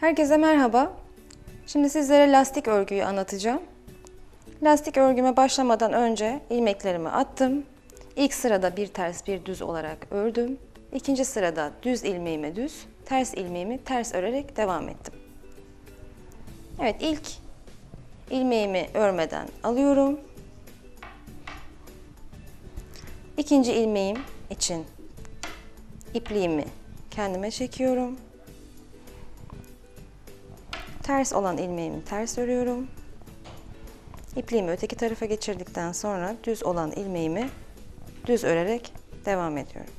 Herkese merhaba. Şimdi sizlere lastik örgüyü anlatacağım. Lastik örgüme başlamadan önce ilmeklerimi attım. İlk sırada bir ters bir düz olarak ördüm. İkinci sırada düz ilmeğimi düz, ters ilmeğimi ters örerek devam ettim. Evet ilk ilmeğimi örmeden alıyorum. İkinci ilmeğim için ipliğimi kendime çekiyorum. Ters olan ilmeğimi ters örüyorum. İpliğimi öteki tarafa geçirdikten sonra düz olan ilmeğimi düz örerek devam ediyorum.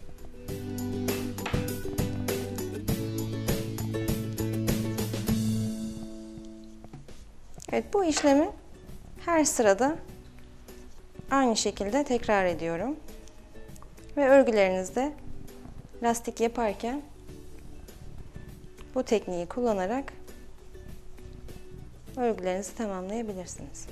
Evet bu işlemi her sırada aynı şekilde tekrar ediyorum. Ve örgülerinizde lastik yaparken bu tekniği kullanarak örgülerinizi tamamlayabilirsiniz.